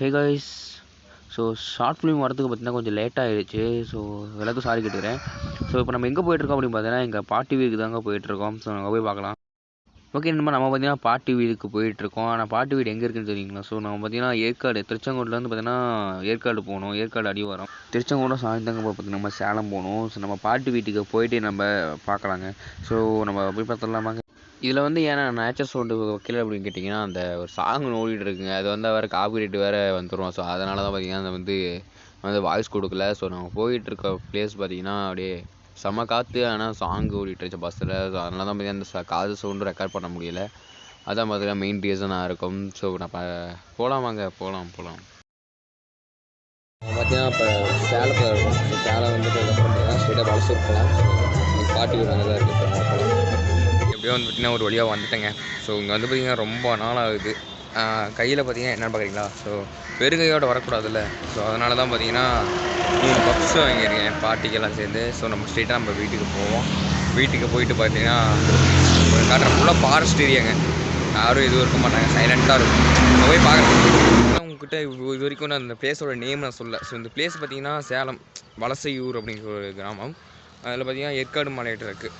Hey guys so short film வரதுக்கு பார்த்தீங்கன்னா கொஞ்சம் லேட் ஆகிடுச்சு ஸோ எல்லாத்துக்கும் சாரி கேட்டுக்கிறேன். ஸோ இப்போ நம்ம எங்கே போயிட்டுருக்கோம் அப்படின்னு பார்த்தீங்கன்னா எங்கள் பாட்டி வீடுக்கு தாங்க போயிட்டுருக்கோம் ஸோ நாங்கள் போய் பார்க்கலாம். ஓகே நம்ம நம்ம பார்த்தீங்கன்னா பாட்டி வீட்டுக்கு போயிட்டுருக்கோம் ஆனால் பாட்டி வீடு எங்கே இருக்குன்னு தெரியுங்களா ஸோ நம்ம பார்த்தீங்கன்னா ஏற்காடு திருச்செங்கோட்லேருந்து பார்த்தீங்கன்னா ஏற்காடு போகணும். ஏற்காடு அடி வரோம். திருச்செங்கோடும் சாயந்தரம் போய் பார்த்தீங்கன்னா நம்ம சேலம் போகணும். ஸோ நம்ம பாட்டி வீட்டுக்கு போயிட்டு நம்ம பார்க்கலாங்க. ஸோ நம்ம போய் பார்த்துடலாமாங்க. இதில் வந்து ஏன்னா நேச்சர் சவுண்டு வைக்கல அப்படின்னு கேட்டிங்கன்னா அந்த ஒரு சாங் ஓடிட்டு இருக்குங்க. அது வந்து வேறு காப்பிரைட் வேறு வந்துடும் ஸோ அதனால தான் பார்த்தீங்கன்னா அது வந்து வந்து வாய்ஸ் கொடுக்கல. ஸோ நாங்கள் போயிட்டு இருக்க பிளேஸ் பார்த்தீங்கன்னா அப்படியே செம காற்று ஆனால் சாங் ஓடிட்டுருச்சு பஸ்ஸில் ஸோ அதனால தான் பார்த்தீங்கன்னா அந்த காது சவுண்டு ரெக்கார்ட் பண்ண முடியல. அதான் பார்த்தீங்கன்னா மெயின் ரீசனாக இருக்கும். ஸோ நம்ம போகலாம் வாங்க. போகலாம் போகலாம் பார்த்தீங்கன்னா இப்போ சேலத்தில் இருக்கும் சேலம் வந்துட்டு என்ன பார்த்தீங்கன்னா ஸ்ட்ரெயிட்டாக வளசூர் போகலாம் பாட்டி நல்லா தான் இருக்குது எப்படியோ வந்து பார்த்திங்கன்னா ஒரு வழியாக வந்துட்டேங்க. ஸோ இங்கே வந்து பார்த்தீங்கன்னா ரொம்ப நாள் ஆகுது கையில் பார்த்தீங்கன்னா என்னென்னு பார்க்குறீங்களா? ஸோ வெறுங்கையோட வரக்கூடாதுல்ல. ஸோ அதனால தான் பார்த்தீங்கன்னா மூணு பப்ஸ் வாங்கியிருக்கேன். பாட்டிக்கெல்லாம் சேர்ந்து. ஸோ நம்ம ஸ்ட்ரெயிட்டாக நம்ம வீட்டுக்கு போவோம். வீட்டுக்கு போயிட்டு பார்த்தீங்கன்னா ஒரு காட்டுற ஃபுல்லாக ஃபாரஸ்ட் ஏரியாங்க யாரும் எதுவும் இருக்க மாட்டாங்க. சைலண்ட்டாக இருக்கும். நம்ம போய் பார்க்குறேன். உங்ககிட்ட இது இது வரைக்கும் நான் அந்த பிளேஸோட நேம் நான் சொல்ல ஸோ இந்த பிளேஸ் பார்த்தீங்கன்னா சேலம் வலசையூர் அப்படிங்கிற ஒரு கிராமம். அதில் பார்த்தீங்கன்னா ஏற்காடு மலையிட்ட இருக்குது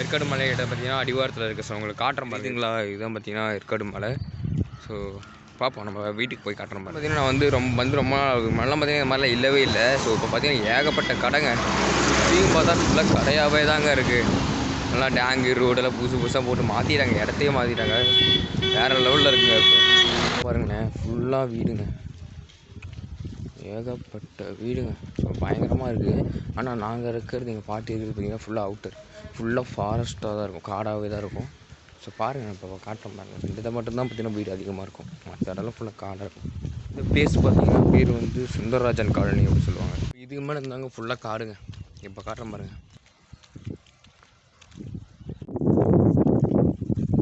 ஏற்காடு மலையிட்ட பார்த்தீங்கன்னா அடிவாரத்தில் இருக்குது ஸோ உங்களுக்கு காட்டுறேன் பார்த்தீங்களா? இதுதான் பார்த்தீங்கன்னா ஏற்காடு மலை. ஸோ பார்ப்போம் நம்ம வீட்டுக்கு போய் காட்டுறோம் பார்த்தீங்கன்னா நான் வந்து ரொம்ப வந்து ரொம்ப நாள் பார்த்தீங்கன்னா இந்த மாதிரிலாம் இல்லவே இல்லை. ஸோ இப்போ பார்த்தீங்கன்னா ஏகப்பட்ட கடைங்க. இதையும் பார்த்தா ஃபுல்லாக கடையாகவே தாங்க இருக்குது நல்லா டேங்கு ரோடெல்லாம் புதுசு புதுசாக போட்டு மாற்றிட்டாங்க இடத்தையே மாற்றிட்டாங்க வேறு லெவலில் இருக்குங்க. இப்போ பாருங்கண்ணே ஃபுல்லாக வீடுங்க. ஏகப்பட்ட வீடுங்க. ஸோ பயங்கரமாக இருக்குது ஆனால் நாங்கள் இருக்கிறது எங்கள் பாட்டி இருக்கிறது பார்த்திங்கன்னா ஃபுல்லாக அவுட்டர் ஃபுல்லாக ஃபாரஸ்ட்டாக தான் இருக்கும். காடாகவே தான் இருக்கும். ஸோ பாருங்கள் இப்போ காட்டுறோம் பாருங்கள் இந்த இதை மட்டும்தான் பார்த்தீங்கன்னா வீடு அதிகமாக இருக்கும். மற்ற இடம்லாம் ஃபுல்லாக காடாக இருக்கும். இந்த பிளேஸ் பார்த்திங்கன்னா பேர் வந்து சுந்தரராஜன் காலனி அப்படின்னு சொல்லுவாங்க. இதுக்கு மேலே இருந்தாங்க ஃபுல்லாக காடுங்க. இப்போ காட்டுறோம் பாருங்கள்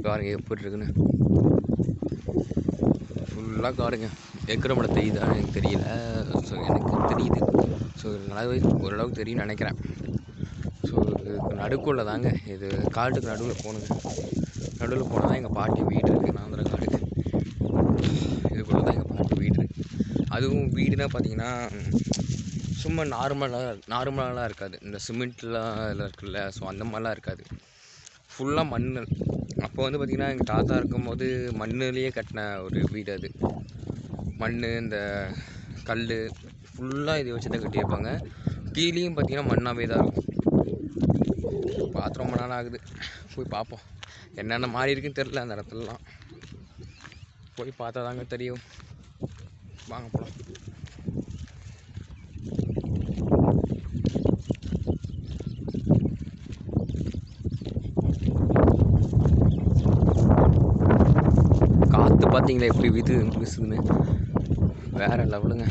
பாருங்க எப்படி இருக்குன்னு. ஃபுல்லாக காடுங்க. எக்கரமட தெரியுதான்னு எனக்கு தெரியல. ஸோ எனக்கு தெரியுது. ஸோ நல்லாவே ஓரளவுக்கு தெரியும்னு நினைக்கிறேன். ஸோ இதுக்கு நடுக்குள்ள தாங்க. இது காட்டுக்கு நடுவில் போகணுங்க நடுவில் போனால் தான் எங்கள் பாட்டி வீடு இருக்குது நாந்திர காடுக்கு இதுக்குள்ளே தான் எங்கள் பாட்டி வீடு இருக்குது அதுவும் வீடுனா பார்த்தீங்கன்னா சும்மா நார்மலாக நார்மலாலாம் இருக்காது. இந்த சிமெண்ட்லாம் இதில் இருக்குல்ல. ஸோ அந்த மாதிரிலாம் இருக்காது. ஃபுல்லாக மண் அப்போ வந்து பார்த்திங்கன்னா எங்கள் தாத்தா இருக்கும்போது மண்ணுலேயே கட்டின ஒரு வீடு அது. மண் இந்த கல் ஃபுல்லாக இதை வச்சு தான் கட்டியிருப்பாங்க கீழேயும் பார்த்தீங்கன்னா மண்ணாகவே தான் இருக்கும். பார்த்து ரொம்ப நாள் ஆகுது. போய் பார்ப்போம் என்னென்ன மாறி இருக்குன்னு தெரில அந்த இடத்துலலாம். போய் பார்த்தா தாங்க தெரியும். வாங்க போகலாம் காற்று பார்த்தீங்களா எப்படி விது வீசுதுன்னு? வேறு லெவலுங்க.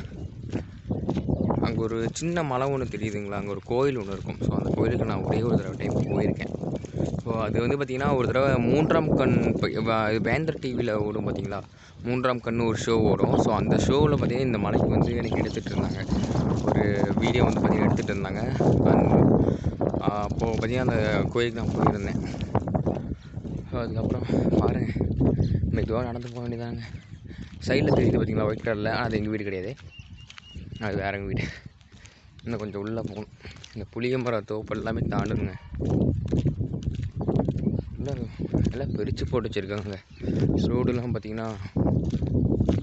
அங்கே ஒரு சின்ன மலை ஒன்று தெரியுதுங்களா? அங்கே ஒரு கோயில் ஒன்று இருக்கும். ஸோ அந்த கோயிலுக்கு நான் ஒரே ஒரு தடவை டைம் போயிருக்கேன். ஸோ அது வந்து பார்த்திங்கன்னா ஒரு தடவை மூன்றாம் கண் வேந்தர் டிவியில் ஓடும் பார்த்தீங்களா மூன்றாம் கண் ஒரு ஷோ ஓடும். ஸோ அந்த ஷோவில் பார்த்தீங்கன்னா இந்த மலைக்கு வந்து எனக்கு எடுத்துகிட்டு இருந்தாங்க. ஒரு வீடியோ வந்து பார்த்திங்கன்னா எடுத்துகிட்டு இருந்தாங்க. அப்போது பார்த்தீங்கன்னா அந்த கோயிலுக்கு நான் போயிருந்தேன். ஸோ அதுக்கப்புறம் பாருங்கள் மெதுவாக நடந்து போக வேண்டியதாங்க சைடில் தெரியுது பார்த்தீங்களா ஒயிட் கலரில் ஆனால் அது எங்கள் வீடு கிடையாது. அது வேற எங்கள் வீடு. இன்னும் கொஞ்சம் உள்ளே போகணும். இந்த புளிய தோப்பு எல்லாமே தாண்டுங்க. எல்லாம் எல்லாம் பிரித்து போட்டு வச்சுருக்காங்க. ரோடுலாம் பார்த்தீங்கன்னா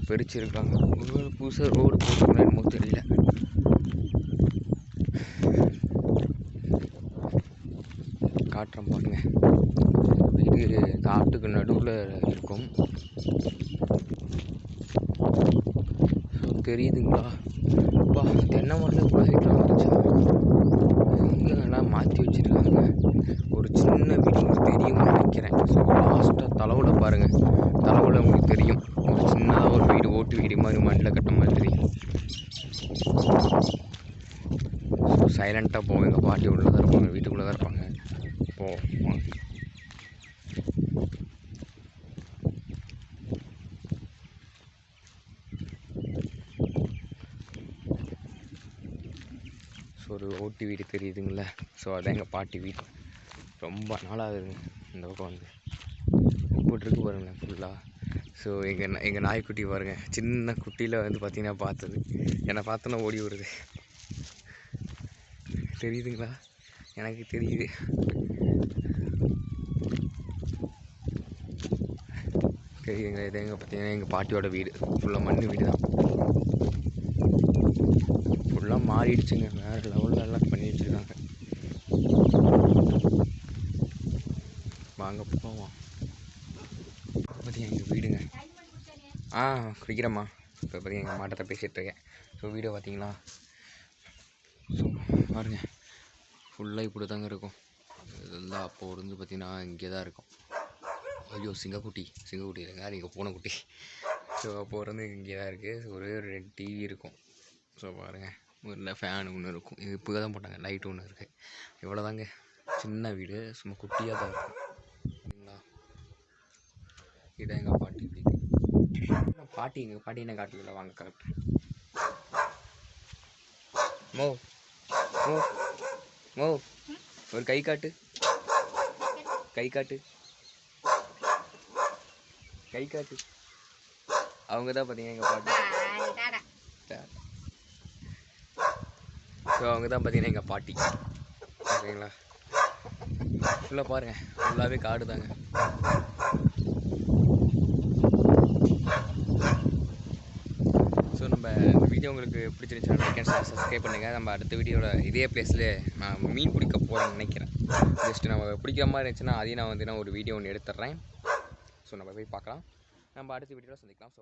பிரிச்சுருக்காங்க. ஒரு புதுசாக ரோடு போட்டுக்கணும் என்னமோ தெரியல. காட்டுறேன் பாருங்க. வீடு காட்டுக்கு நடுவில் இருக்கும் ஸோ தெரியுதுங்களா? அப்பா தென்னை மரத்தில் இவ்வளோ ஹைட்டில் வந்துச்சா மாற்றி வச்சுருக்காங்க? ஒரு சின்ன வீடு உங்களுக்கு தெரியும்னு நினைக்கிறேன். ஸோ லாஸ்ட்டாக தலைவிட பாருங்கள் தலைவில் உங்களுக்கு தெரியும். ஒரு சின்னதாக ஒரு வீடு ஓட்டு வீடு மாதிரி மண்ணில் கட்ட மாதிரி. ஸோ சைலண்ட்டாக போவோம் எங்கள் பாட்டி உள்ளே தான் இருப்பாங்க. வீட்டுக்குள்ளே தான் இருப்பாங்க போவோம் வாங்க. ஸோ பாட்டி வீடு தெரியுதுங்கள. ஸோ அதான் எங்கள் பாட்டி வீடு. ரொம்ப நாளாகுதுங்க இந்த பக்கம் வந்து. போட்டிருக்கு பாருங்களேன் ஃபுல்லாக ஸோ எங்கள் எங்கள் நாய்க்குட்டி பாருங்க. சின்ன குட்டியில் வந்து பார்த்தீங்கன்னா பார்த்தது. என்னை பார்த்தோன்னா ஓடி வருது. தெரியுதுங்களா? எனக்கு தெரியுது. தெரியுதுங்களா? இது எங்கே பார்த்தீங்கன்னா எங்கள் பாட்டியோட வீடு. ஃபுல்லாக மண் வீடு தான் ஃபுல்லாக வேறு லெவலில் எல்லாம் பண்ணி வச்சுருக்காங்க வாங்க போவோம். பார்த்தீங்கன்னா எங்கள் வீடுங்க? ஆ குடிக்கிறேம்மா. இப்போ பார்த்தீங்கன்னா எங்கள் மாட்டத்தை பேசிகிட்டு இருக்கேன். ஸோ வீடியோ பார்த்தீங்களா ஸோ பாருங்க. ஃபுல்லாக இப்படி தாங்க இருக்கும். இதெல்லாம் அப்போ இருந்து பார்த்தீங்கன்னா இங்கே தான் இருக்கும். ஐயோ சிங்கக்குட்டி. சிங்கக்குட்டி இல்லைங்க அது இங்கே பூனைக்குட்டி. ஸோ அப்போ இருந்து இங்கே தான் இருக்குது ஒரே ஒரு ரெண்டு டிவி இருக்கும். ஸோ பாருங்கள் ஒரு ஃபேன் ஒன்று இருக்கும். இது இப்போ தான் போட்டாங்க. லைட் ஒன்று இருக்குது இவ்வளோ தாங்க சின்ன வீடு. சும்மா குட்டியாக தான் இருக்கும். சரிங்களா? இடம் எங்கள் பாட்டி வீடு. பாட்டி? எங்கள் பாட்டி என்ன காட்டுல வாங்க கரெக்ட் மோ. மோ. மோ. ஒரு கை காட்டு. கை காட்டு. கை காட்டு. அவங்க தான் பார்த்தீங்கன்னா எங்கள் பாட்டி ஸோ அவங்க தான் பார்த்தீங்கன்னா எங்கள் பாட்டி ஓகேங்களா ஃபுல்லாக பாருங்கள் ஃபுல்லாகவே காடு தாங்க. ஸோ நம்ம இந்த வீடியோ உங்களுக்கு பிடிச்சிருந்துச்சுன்னா லைக் அண்ட் சப்ஸ்கிரைப் பண்ணுங்கள் நம்ம அடுத்த வீடியோவில் இதே பிளேஸில் நான் மீன் பிடிக்க போகிறேன்னு நினைக்கிறேன். ஜஸ்ட் நம்ம பிடிக்கிற மாதிரி இருந்துச்சுன்னா அதையும் நான் வந்து நான் ஒரு வீடியோ ஒன்று எடுத்துட்றேன். ஸோ நம்ம போய் பார்க்கலாம். நம்ம அடுத்த வீடியோவில் சந்திக்கலாம். ஸோ